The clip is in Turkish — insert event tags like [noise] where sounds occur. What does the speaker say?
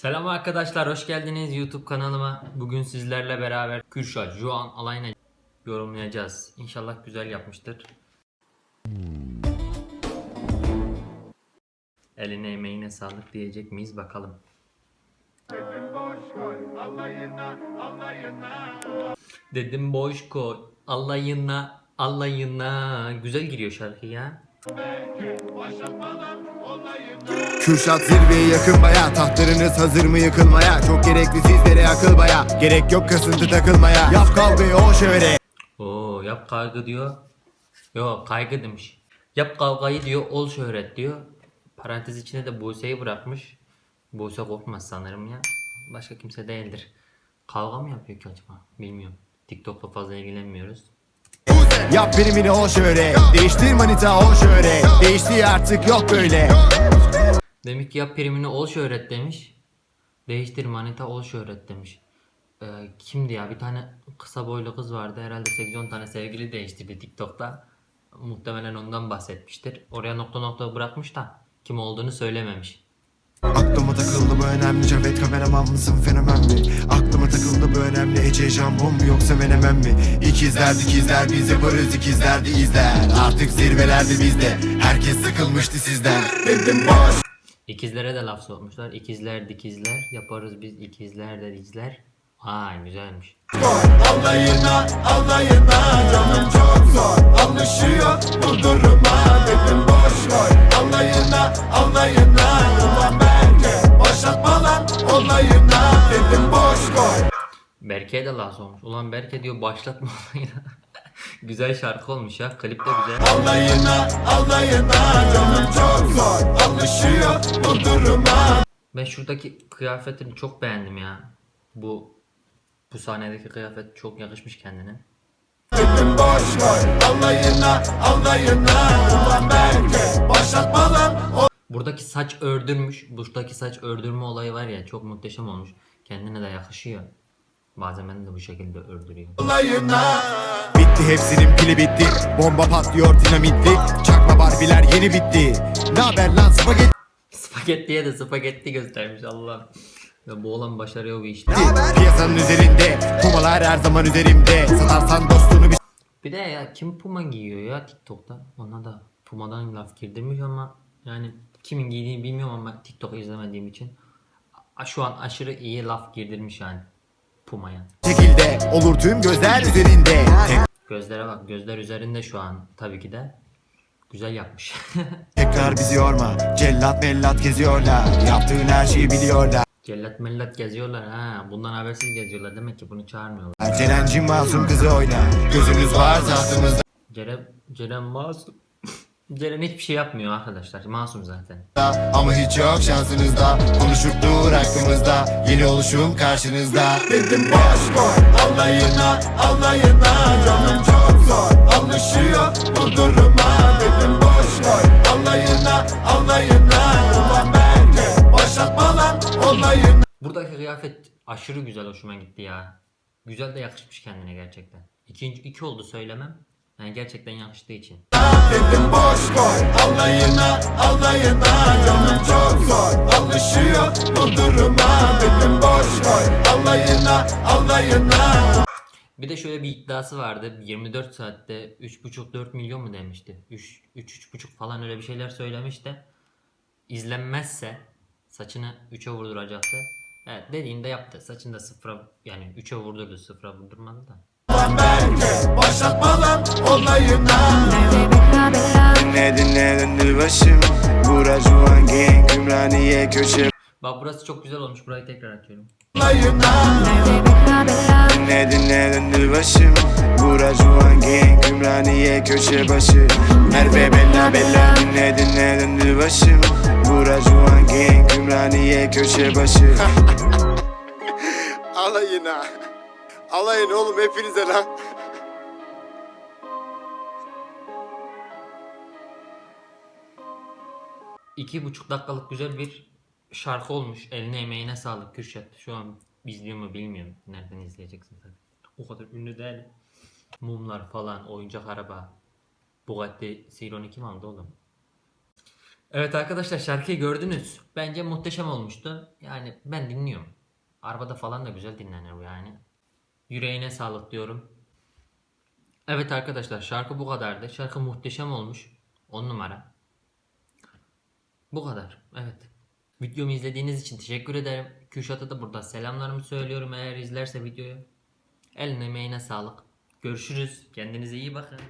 Selam arkadaşlar, hoş geldiniz YouTube kanalıma. Bugün sizlerle beraber Kürşat, Juan Alayna yorumlayacağız. İnşallah güzel yapmıştır. Eline emeğine sağlık diyecek miyiz bakalım. Dedim boş koy Allah'ına Allah'ına Güzel giriyor şarkı ya. Kürşat zirveye yakın baya Tahtlarınız hazır mı yıkılmaya Çok gerekli sizlere akıl baya Gerek yok kasıntı takılmaya Yap kavgayı o şöyle Oo yap kaygı diyor. Yok kaygı demiş. Yap kavgayı diyor ol şöhret diyor. Parantez içine de Buse'yi bırakmış. Buse korkmaz sanırım ya. Başka kimse değildir. Kavga mı yapıyor ki acaba? Bilmiyorum. TikTok'la fazla ilgilenmiyoruz. Yap primini o şöyle Değiştir manita o şöyle Değişti artık yok böyle Demek ki yap primini ol şöhret demiş. Değiştir manita ol şöhret demiş. Ee, kimdi ya? Bir tane kısa boylu kız vardı. Herhalde 8-10 tane sevgili değiştirdi TikTok'ta. Muhtemelen ondan bahsetmiştir. Oraya nokta nokta bırakmış da kim olduğunu söylememiş. Aklıma takıldı bu önemli Cevdet kameraman mısın fenomen mi? Aklıma takıldı bu önemli Ece jambon mu yoksa menemen mi? İkizler dikizler biz yaparız ikizler de izler Artık zirvelerde bizde Herkes sıkılmıştı sizden Dedim boş İkizlere de laf sokmuşlar. İkizler dikizler yaparız biz ikizler de dizler. Ay güzelmiş. Alayına alayına canım çok zor Alışıyor bu duruma dedim boş ver Alayına alayına Berke'ye de laf sokmuş. Ulan Berke diyor başlatma olayını. [laughs] güzel şarkı olmuş ya. Klip de güzel. Alayına alayına canım çok zor Alışıyor bu duruma Ben şuradaki kıyafetini çok beğendim ya. Bu bu sahnedeki kıyafet çok yakışmış kendine. dedim boş ver Alayına alayına ulan belki Başlatma lan Buradaki saç ördürmüş. Buradaki saç ördürme olayı var ya çok muhteşem olmuş. Kendine de yakışıyor. Bazen beni de bu şekilde ördürüyor. olayına. Bitti hepsinin pili bitti. Bomba patlıyor dinamitli. Çakma barbiler yeni bitti. Ne haber lan spagetti? Spagettiye de spagetti göstermiş Allah'ım. Ya bu olan başarıyor bu işte. Piyasanın üzerinde. Kumalar her zaman üzerimde. Satarsan dostunu bir Bir de ya kim Puma giyiyor ya TikTok'ta? Ona da Puma'dan laf girdirmiş ama yani kimin giydiğini bilmiyorum ama TikTok izlemediğim için şu an aşırı iyi laf girdirmiş yani Puma'ya. şekilde Olur tüm gözler üzerinde Gözlere bak gözler üzerinde şu an tabii ki de. Güzel yapmış. [laughs] Tekrar bizi yorma Cellat mellat geziyorlar Yaptığın her şeyi biliyorlar Cellat mellat geziyorlar ha. Bundan habersiz geziyorlar. Demek ki bunu çağırmıyorlar. Ceren'cim masum kızı oyna Gözünüz var tahtımızda Ceren, Ceren masum. Ceren hiçbir şey yapmıyor arkadaşlar. Masum zaten. Ama hiç yok şansınızda Konuşup dur hakkımızda Yeni oluşum karşınızda Dedim boş koy Alayına alayına Canım çok zor Alışıyor bu duruma Dedim boş koy Alayına alayına Ulan belki Başlatma lan olayına Buradaki kıyafet aşırı güzel hoşuma gitti ya. Güzel de yakışmış kendine gerçekten. İkinci, iki oldu söylemem. Yani gerçekten yakıştığı için. Dedim boş koy Alayına alayına Canım çok zor Alışıyor bu duruma Dedim boş koy Alayına alayına Bir de şöyle bir iddiası vardı. 24 saatte 3,5-4 milyon mu demişti? 3 3,5 falan öyle bir şeyler söylemiş de izlenmezse saçını 3'e vurduracaktı. Evet dediğinde yaptı. Saçını da sıfıra yani 3'e vurdurdu sıfıra vurdurmadı da. Başlatma lan. Olayına Dinle dinle döndür başım. Bura Juan Gang Ümraniye köşe. Bak burası çok güzel olmuş. Burayı tekrar açıyorum. olayına Dinle dinle döndür başım. Bura Juan Gang Ümraniye köşe başı. Merve Bella Bella. Dinle dinle döndür başım. Bura Juan Gang Ümraniye köşe başı. [laughs] Alayına Alayın oğlum hepinize lan İki buçuk dakikalık güzel bir şarkı olmuş. Eline emeğine sağlık Kürşat. Şu an izliyor mu bilmiyorum. Nereden izleyeceksin tabii. O kadar ünlü değil. Mumlar falan, oyuncak araba. Bugatti Chiron kim aldı oğlum? Evet arkadaşlar şarkıyı gördünüz. Bence muhteşem olmuştu. Yani ben dinliyorum. Arabada falan da güzel dinlenir bu yani. Yüreğine sağlık diyorum. Evet arkadaşlar şarkı bu kadardı. Şarkı muhteşem olmuş. 10 numara. Bu kadar. Evet. Videomu izlediğiniz için teşekkür ederim. Kürşat'a da burada selamlarımı söylüyorum eğer izlerse videoyu. Eline emeğine sağlık. Görüşürüz. Kendinize iyi bakın.